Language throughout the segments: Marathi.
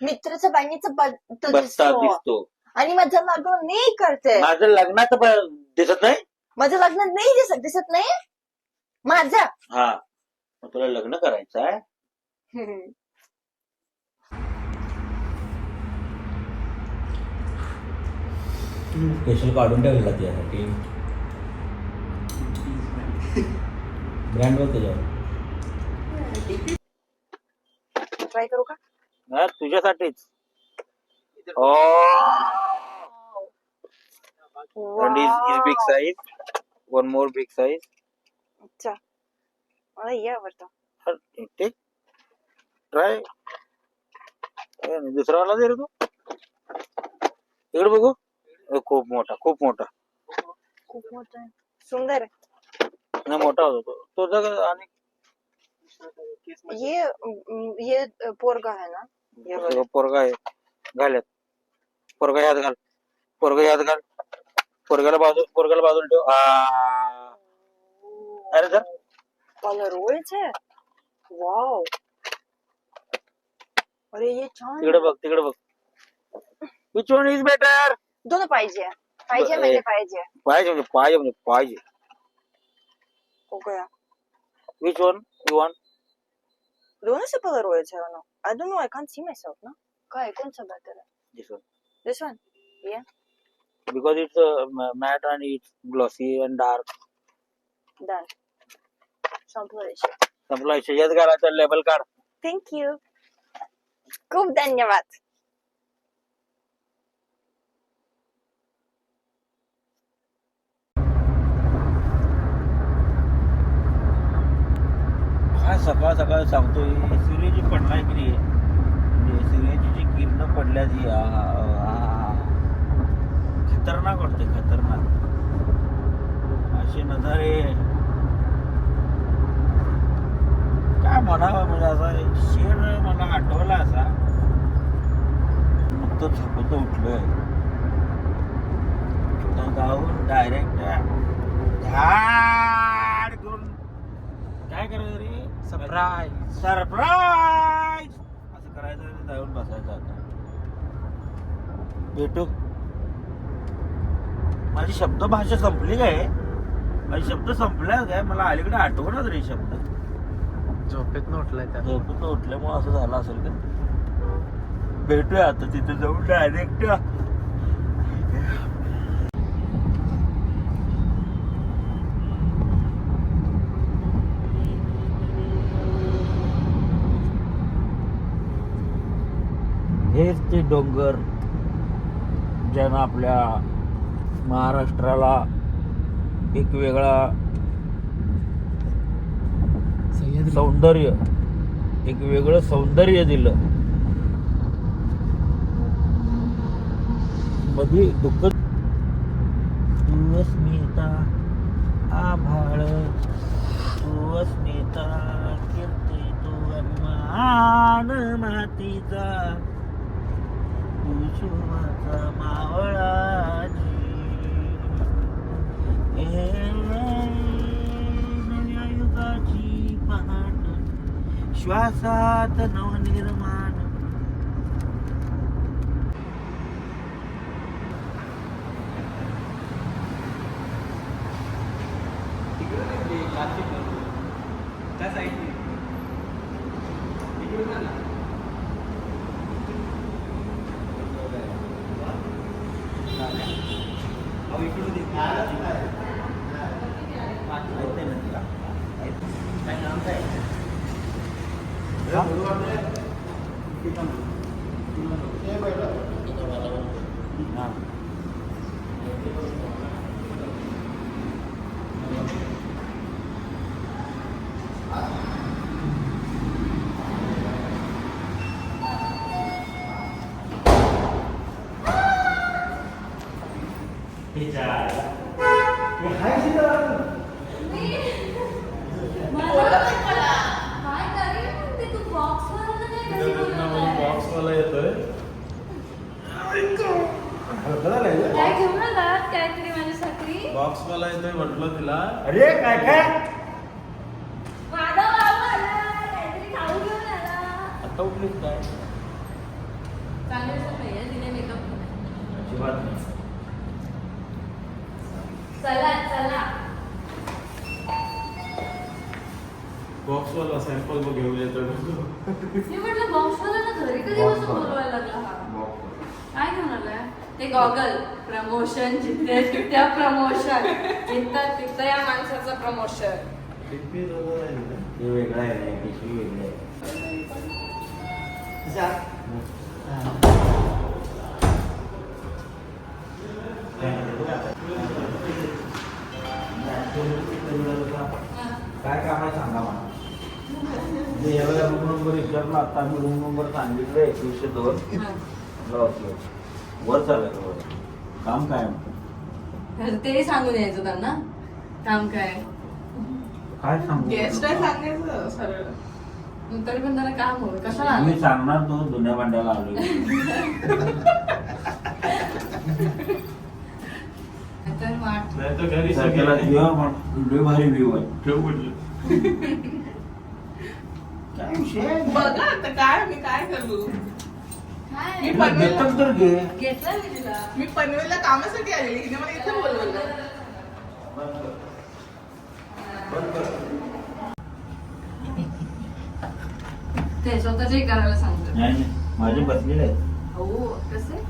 मित्राचा बहिणीचा बघतो बसता दिसतो दिसतो. आणि माझं लग्न नाही करते. माझं लग्नाचं दिसत नाही? माझं लग्न नाही दिसत दिसत नाही? माझं? हा. मग तुला लग्न करायचं आहे? हम्म. स्पेशल काढून ठेवलेला त्यासाठी ब्रँड बघ त्याच्यावर ट्राय करू का? हा, तुझ्यासाठीच. हो and is, is big Wow. size. One more big size. अच्छा. मला हे आवडतं. हा, दुसरा वाला दे रे तू. इकडे बघू. अ, खूप मोठा खूप मोठा. खूप मोठं आहे. सुंदर आहे. नाही मोठा होता तो. तो जग आणि ये अं, ये पोरगा आहे ना? हे बघ. सगळं पोरगा आहे. घाल्यात पोरगा ह्यात घाल. पोरगा ह्यात घाल. पोरग्याला बाजू पोरग्याला बाजूला ठेव. आ. अरे सर. Colour wow. अरे ये छान तिकडे बघ तिकडे बघ. विच वन इज बेटर दोन पाहिजे. पाहिजे म्हणजे. पाहिजे. पाहिजे म्हणजे पाहिजे म्हणजे पाहिजे. हो गया which one you वॉन्ट दोनच कलर ओळचे आहे ना I don't know I can't see myself ना काय कोणचं बेटर आहे this one this one because it's matte आणि it's glossy and dark done संपलं विषय संपला याच्यात घालायचं लेबल काढ थँक्यू खूप धन्यवाद आज सकाळ सकाळ सांगतोय सूर्य जी पडलाय की नाही? म्हणजे सूर्याची जी किरण पडल्या जी खतरनाक वाटते खतरनाक. असे नजारे. काय म्हणावं म्हणजे असा शेर मला आठवला असा. मग झोपत उठलोय. जाऊन डायरेक्ट झाड करून काय करायचं रे? सरप्राईज सरप्राईज असं करायचं आणि जाऊन बसायचं आता. भेटू. माझी शब्द भाषा संपली काय? माझी शब्द संपल्या काय? मला अलीकडे आठवणच रे शब्द. झोपेत उठलाय त्या झोपून उठल्यामुळे असं झालं असेल का? भेटूया आता तिथे जाऊन डायरेक्ट हेच ते डोंगर ज्यानं आपल्या महाराष्ट्राला एक वेगळा सौंदर्य एक वेगळं सौंदर्य दिलं. मध्ये दुःख. अस्मिता आभाळ. तू अस्मिता कीर्ती तू अभिमान मातीचा. तू शिवाचा नव्या युगाची पहाट श्वासात नवनिर्माण. माहिती आहे ना तुला? काय नाव काय हा. बॉक्सवाला येतोय काय घेऊन आलात काहीतरी बॉक्सवाला येतोय म्हटलं तिला. अरे काय काय? आता उठलीस काय. अजिबात नाही. चला चला. बॉक्स वाला सॅम्पल बघ घेऊन येतो बॉक्स वाला ना घरी कधी Box बसून वाला. बोलवायला लागला हा? काय घेऊन आलाय? ते गॉगल प्रमोशन जिथे तिथे प्रमोशन जिथं तिथं या माणसाचं प्रमोशन आहे ना? हे वेगळं आहे वेगळी आहे. काय काम आहे सांगा मला. म्हणजे यावेळेला रूम नंबर विचारला आता आम्ही रूम नंबर सांगितलं एकवीसशे दोन. मला वाटलं वर चाललं वर. काम काय? ते सांगून यायचं त्यांना. काम काय काय सांगू? गेस्ट आहे सांगायचं सरळ. मग तरी पण त्याला काम हवं कशाला मी आलं सांगणार तो जुन्या भांड्याला आलोय. तर वाट नाही तर घरी तर त्याला सगळे व्ह्यू पण लय भारी व्ह्यू आहे. ठेव म्हटलं. काय विषय? आहे? बघा आता काय मी काय करू? मी तुला पनवेलला- देतात तर घे. घेतलं मी तिला. मी पनवेलला कामासाठी आलेली. हिने मला इथे बोलवलं. ते स्वतःचे करायला सांगतो नाही नाही, माझे बसलेले आहेत. हो कसे?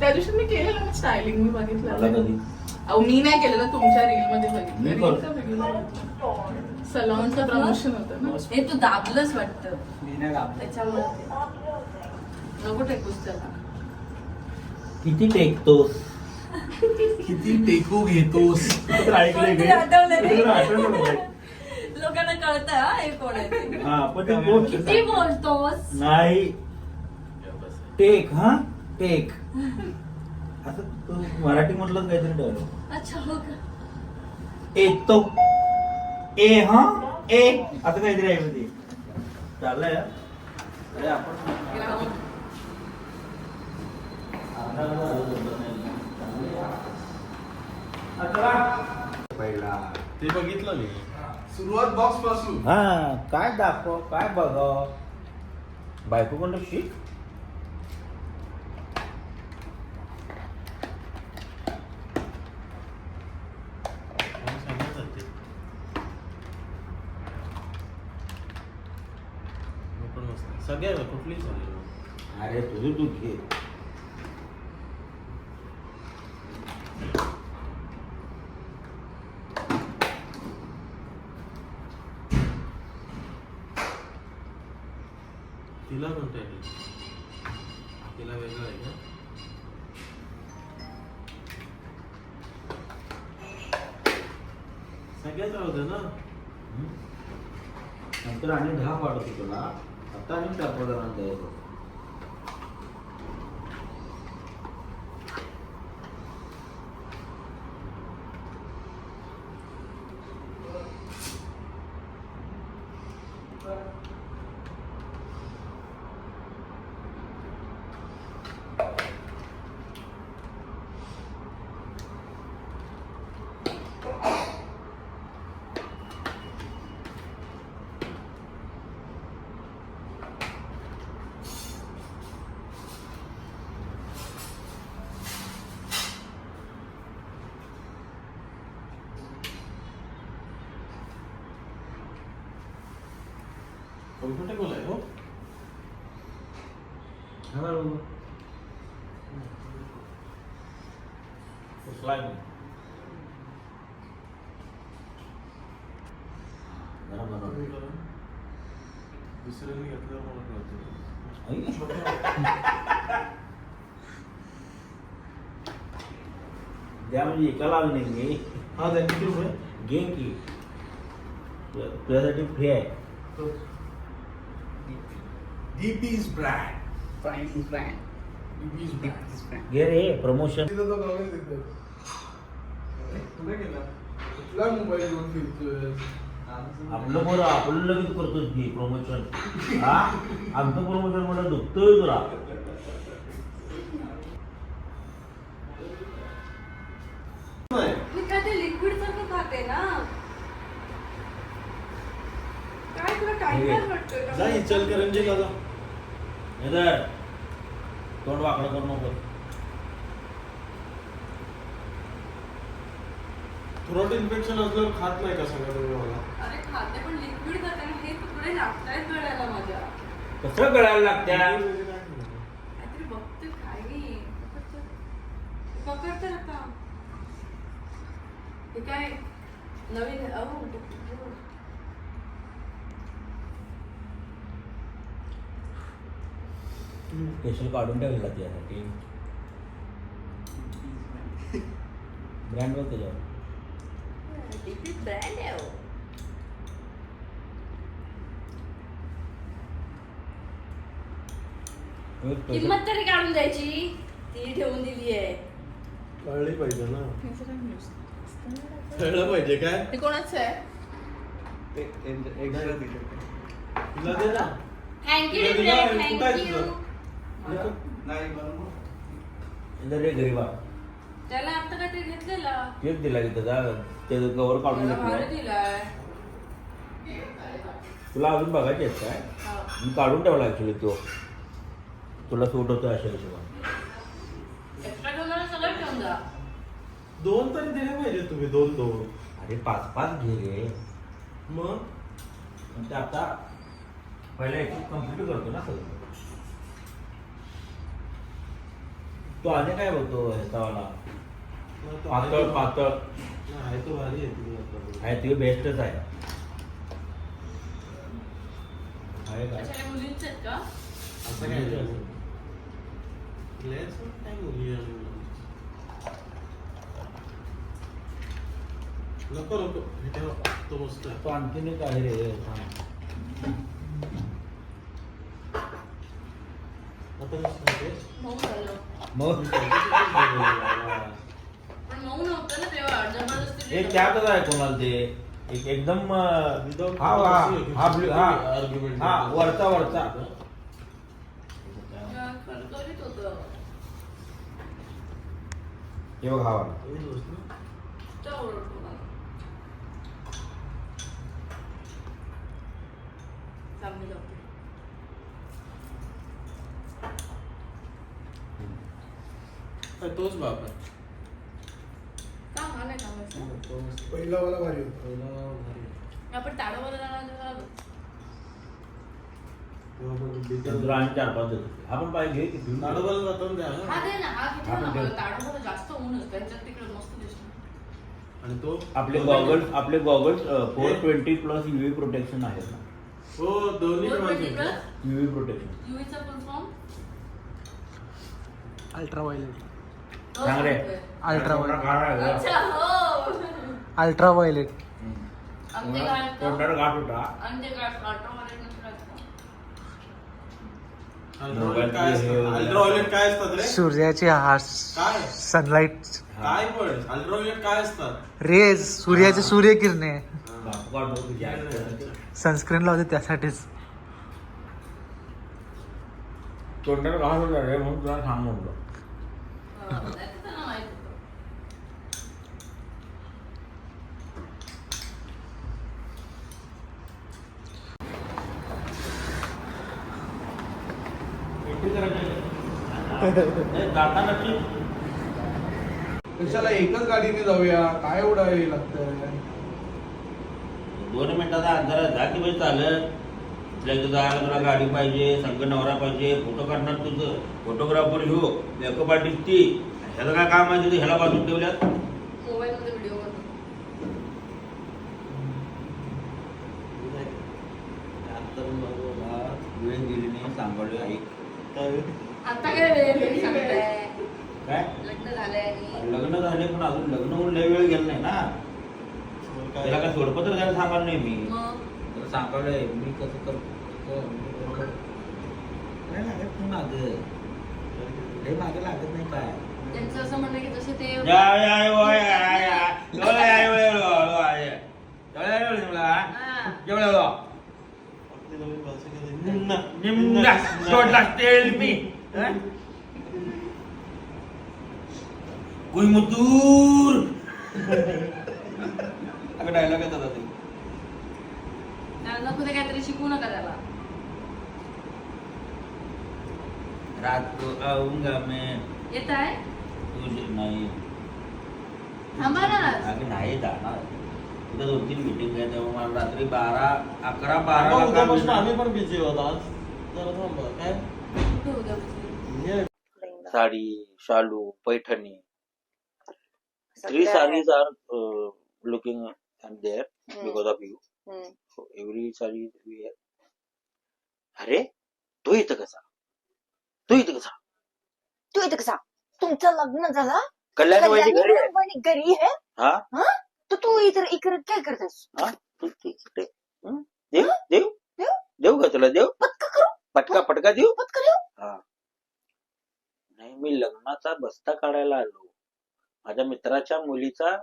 त्या दिवशी मी केलेलं ना स्टायलिंग मी मला बघितलं कधी? अहो मी नाही केलेलं तुमच्या रील मध्ये मी बघितलं. सलॉनचं प्रमोशन होतं ना. हे तू दाबलंच वाटतं. त्याच्यामुळे ते. नको टेकूस त्याला. किती टेकतोस? किती टेकू घेतोस? ऐकलंय कोणतरी आठवलं रे. तुला आठवलं नाही. लोकांना कळतं हा हे कोण आहे ते. हा पण ते बोल किती बोलतोस? नाही. टेक हा? टेक. असं तू मराठी म्हटलं काहीतरी डायलॉग अच्छा हो का? एक तो ए हा? ए. असं काहीतरी आहे मध्ये चाललंय हा? अरे आपण पहिला. ते बघितलं मी. सुरुवात बॉक्सपासून. हा काय दाखव काय बघाव बायको कोणतं? शिक. कोण मस्त. सगळ्या कुठली चालेल अरे तुझं तू घे तिला कोणतं आहे तिला वेगळं आहे का सगळ्याच राहू दे ना नंतर आणि दहा पाडतो तुला आता आणि चार कम्फर्टेबल आहे हो. हळूहळू. उचलाय. दुसऱ्यांनी घेतल्यावर मला. द्या म्हणजे एकाला आलं नाही मी. हा द्या किती रुपये घे की. तुझ्या- तुझ्यासाठी फ्री आहे. डीपीज ब्रँड डीपीज ब्रँड घे रे प्रमोशन तिथं तो कागद देतो कुठे गेला? कुठला मोबाईल घेऊन फिरतोय? आपलं बरं आपलं लगेच करतोच की प्रमोशन हा? आमचं प्रमोशन मला दुखतोय तुला. मी काय ते लिक्विड सारखं खाते ना? काय तुला काय काय वाटतंय जा इचलकरंजीला जा. इधर तोंड वाकडं करू नको. थ्रोट इन्फेक्शन असल्यावर खात नाही का सांगा तुम्ही मला? अरे खाते पण लिक्विड ना हे तुकडे लागतायत गळ्याला माझ्या. कसं गळायला लागत्या? म्हणजे काय? काहीतरी बघते काय नाही पकडते. पकडते आता. हे काय नवीन अहो स्पेशल काढून ठेवलेला त्यासाठी. ब्रँड बघ त्याच्यावर किंमत तरी काढून द्यायची. ती ठेवून दिली आहे. कळली पाहिजे ना? कळलं पाहिजे काय? हे कोणाचं आहे? तिला दे ना. थँक्यू थँक्यू रे गरीबा त्याला आता काहीतरी घेतलेला? केक दिला की त्याचा त्याचं कवर काढून दिलाय. तुला अजून बघायचे आहेत काय? हा. मी काढून ठेवला ऍक्च्युली तो. तुला सूट होतो अशा जा. दोन तरी दिले पाहिजे तुम्ही दोन दोन. अरे पाच पाच घे रे. मग? आता पहिला एक कंप्लीट करतो ना सगळं. तो आणि काय बोलतो ह्याचावाला तो पातळ पातळ. आहे तो भारी आहे तुम्ही आता. आहे ते बेस्टच आहे. आहे मुलींच आहेत का? असं काय. नको नको. हे ठेवा. तो मस्त आहे. तो आणखीन एक आहे रे थांब. आता मस्त आहे ते. मऊ झालं मग? पण मऊ नव्हतं ना तेव्हा जबरदस्ती एक त्यातच आहे कोणाला ते. एक एकदम अं, Without हा हा हा blue- हा. Argument हा नाही. वरचा वरचा. करकरीत होतं. हे बघ हा वाला. त्या ओरडतो मला जाते. काय तोच बाप हा नाही. पहिला वाला भारी होता. पहिला भारी. आपण ताडोबाला जाणार तेव्हा तेव्हा पण नंतर डिटेल- आणि चार पाच देतो आपण पाहिजे घे की घेऊन जा. ताडोबाला जाताना द्या हा. ना. दे ना हा किती हा, ना पण मला दे. ताडोबाला जास्त ऊन असतं त्याच्यात तिकडे मस्त दिसतं आणि तो? आपले गॉगल आपले goggle four twenty plus UV protection ना. हो दोन्ही पण आहे. युव्ही प्रोटेक्शन फॉर्म अल्ट्रावायलेट अच्छा हो. अल्ट्रावायलेट आमचे काय तोंडावर गाठ होता. आमचे काय ऑटोमध्ये नसतात अल्ट्राव्हायोलेट काय असतं? अल्ट्राव्हायोलेट काय असतात रे? सूर्याचे हा काय? सनलाइट काय पण. अल्ट्राव्हायोलेट काय असतात? रेज सूर्याचे सूर्यकिरणे. बापू काढ बघ तुझी आई. सनस्क्रीन लावते त्यासाठीच. तोंडावर गाठ होता रे म्हणून तुला सांग म्हणलं त्यांना माहीत होतं नाही, जाताना ती कशाला एकच गाडीने जाऊया? काय एवढा लागत दोन मिनिटाचा अंधारात जा की बाई चालत. तुला जायला तुला गाडी पाहिजे संघ नवरा पाहिजे फोटो काढणार तुझं. फोटोग्राफर घेऊ मेकअप आर्टिस्ट ती. ह्याला काय काम आहे तिथे? ह्याला बाजून ठेवल्यात. मोबाईल मध्ये व्हिडिओ बनवतो वेळ दिली नाही सांभाळली ऐक आता काय वेळ वेळ सांगताय? काय? लग्न झालंय आणि लग्न झाले पण अजून लग्न होऊन लय वेळ गेला नाही ना. त्याला काय सोडपत्र द्यायला सांगाल नाही मी. त्याला सांगावलंय मी कसं करतो? नाही लागत तू माग लय मागे लागत नाही काय त्यांचं असं म्हणणं की जसे ते या या या या या या एवढं या एवढं एवढं एवढं या. एवढं एवढं एवढं मला हा. एवढं एवढं आपली नवीन माणसं कधी- निम्न- निम्न सोडला तेल मी हं? कोईमतूर अगं डायलॉग येतात आता ते त्याला नको ते काहीतरी शिकवू नका त्याला रात को आऊंगा मैं। येत आहे? तुझे नाही। थांबा ना अगं नाही जाणार. उद्या दोन तीन मिटिंग आहे त्यामुळे मला रात्री बारा अकरा बारा उद्यापासून आम्ही पण बिझी होत आज. जरा थांबा काय? कुठे उद्यापासून ये. साडी शालू पैठणी. थ्री सगळ्या- saris are looking there hmm. Because of you hmm. So every sari. अरे तो इथं कसा? तो इथं कसा? तू इथे कसा? तुमचं लग्न झालं? कल्याण वहिनी घरी आहे. कल्याणी घरी आहे? हा? तर तू इतर इकडे काय करतेस हा? तू तू इकडे. हं? देव देव? देव? देव का तुला देव? पटका करू? पटका पटका देव पटका देऊ? हा. नाही मी लग्नाचा बस्ता काढायला आलो. माझ्या मित्राच्या मुलीचा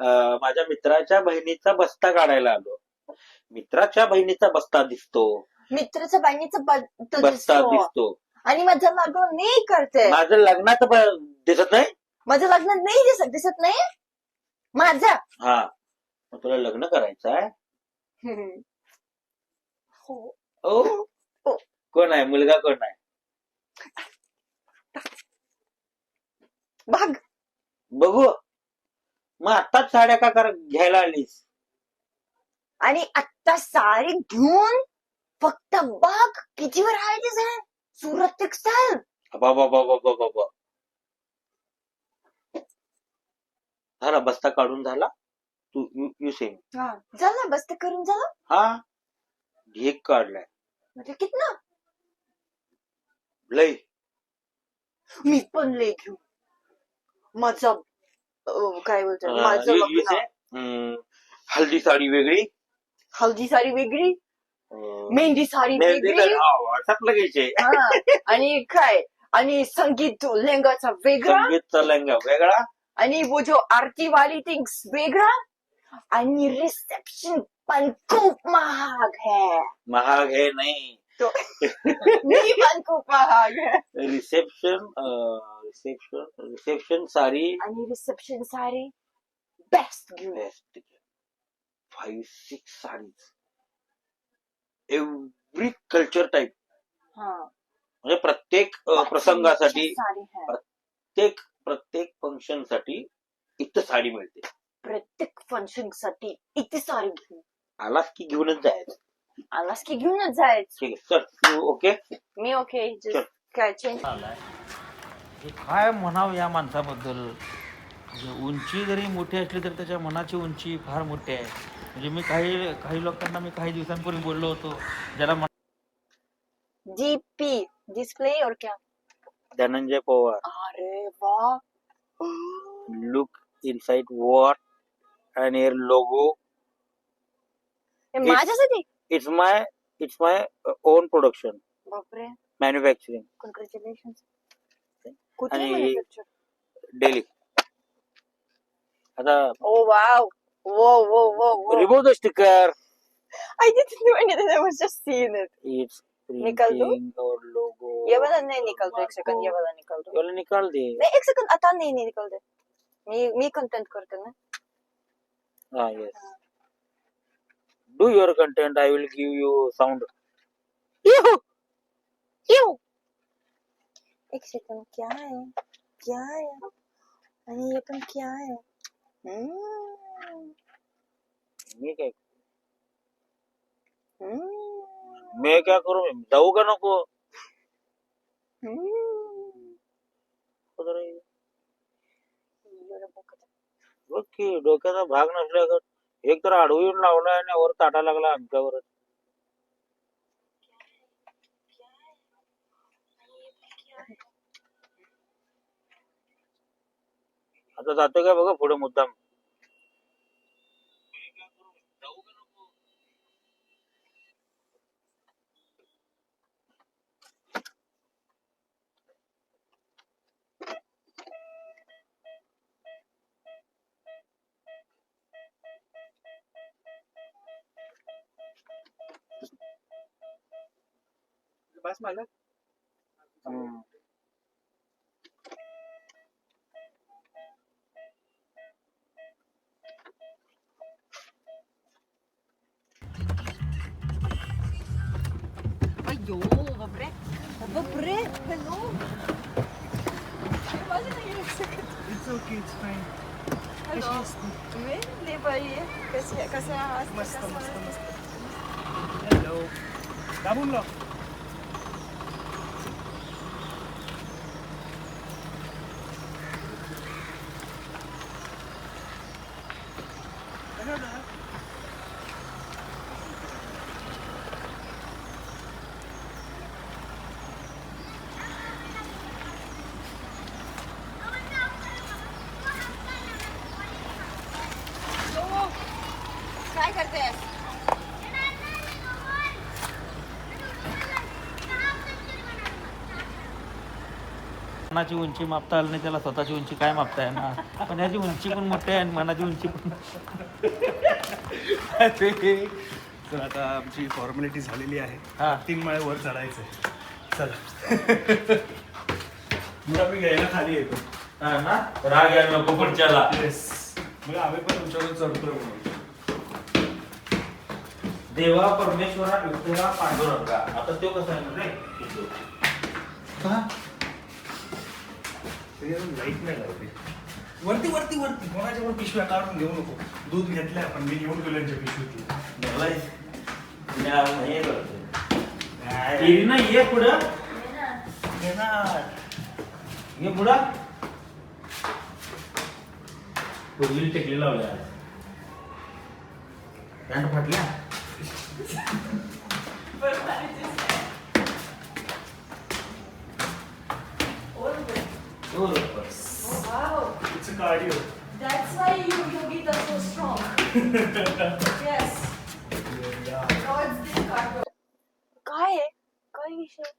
अं, माझ्या मित्राच्या बहिणीचा बस्ता काढायला आलो. मित्राच्या बहिणीचा बस्ता दिसतो. मित्राच्या बहिणीचा बस्ता दिसतो. आणि माझं लग्न नाही करते. माझं लग्नाचं ब- दिसत नाही? माझं लग्न नाही दिसत दिसत नाही. माझं. हा. मग तुला लग्न करायचं आहे? हम्म. हो. ओ. हो. कोण आहे? मुलगा कोण आहे? भाग. बघू. मग आताच साड्या का कर घ्यायला आलीस? आणि आता साडी घेऊन फक्त बघ कितीवर आहे ते सर सुरत टेक्सटाईल बाबा बाबा बाबा बाबा झाला बस्ता काढून झाला तू यू सेम झालं बस ते करून झालं हा ढीक काढलाय कितना लय मी पण लय घेऊ माझं अं, काय बोलतो अं, माझं हम्म, हल्दी साडी वेगळी हल्दी साडी वेगळी मेहंदी साडी मेहंदी वेगळी. तर- हा, व्हॉट्सअपला घ्यायचे हा. आणि काय? आणि संगीत लेंगाचा वेगळा. संगीतचा लेहंगा वेगळा. आणि वो जो आरती वाली थिंग्स वेगळा. आणि रिसेप्शन पण खूप महाग है. महाग हे नाही. तो मी पण खूप महाग है. रिसेप्शन रिसेप्शन रिसेप्शन साडी आणि रिसेप्शन साडी बेस्ट घेऊ five six saris every culture type हा. म्हणजे प्रत्येक प्रसंगासाठी साडी प्रत्येक प्रत्येक फंक्शनसाठी इथं साडी मिळते. प्रत्येक फंक्शनसाठी इथे साडी आलास की घेऊनच जायचं? आलास की घेऊनच जायचं. ठीक आहे चल तू ओके मी ओके चल. काय चेंज काय म्हणावं या माणसाबद्दल? म्हणजे उंची जरी मोठी असली तरी त्याच्या मनाची उंची फार मोठी आहे. म्हणजे मी काही काही लोकांना मी काही दिवसांपूर्वी बोललो होतो ज्याला जीपी डिस्प्ले और क्या धनंजय पवार अरे वाह look inside what and your logo हे Yes. माझ्यासाठी it's my it's my uh, own production बापरे manufacturing कॉन्ग्रॅच्युलेशन कुठे आणि- manufacture? daily आता ओ wow Whoa, whoa, whoa, whoa. Remove the sticker I didn't do anything. I was just seeing it. It's निकाल दो? प्रिंटिंग और लोगो ये वाला नहीं निकल दो एक सेकंड ये वाला निकल दो वाला निकाल दे नहीं एक सेकंड आता नहीं नहीं निकल दे मी मी कंटेंट करते ना हाँ yes do your content i will give you sound Ew! Ew! एक सेकंड क्या है क्या है आणि ये पण क्या है हम्म, मी काय मी क्या करू? जाऊ का नको. बघ की डोक्याचा भाग नसल्या एक तर आडवं येऊन लावलाय आणि वर ताटा लागला आमच्यावर आता जातो काय बघा पुढे मुद्दाम? Добре, hello. Imagine you It's okay, it's fine. Hello. Oui, les because I'm. qu'il y a Hello. Dabumlo. मनाची उंची मापता आली नाही त्याला स्वतःची उंची काय मापता येणार? पण याची उंची पण मोठी आहे आणि मनाची उंची पण तर आता आमची फॉर्मॅलिटी झालेली आहे. हा. तीन माळे वर चढायचं आहे. चला. मग आम्ही घ्यायला खाली येतो. हा ना? राग यायला नको पुढच्याला. येस मग आम्ही पण तुमच्यावर चढतोय म्हणून. देवा परमेश्वरा विठ्ठला पांडुरंगा. आता तो कसा आहे रे? लाइट नाही लावली. वरती वरती वरती. कोणाच्या पण पिशव्या काढून घेऊ नको. दूध घेतलंय आपण. मी घेऊन गेलो यांच्या पिशवीतली देवाला या हे करतो. इरीना, ये पुढं. येणार. ये पुढं. पूर्वी टेकली लावल्या पॅन्ट फाटल्या? Lower uppers. Oh, wow. It's a cardio. That's why you yogis are so strong. yes. Yeah. Now it's this cardio. काय आहे काय विषय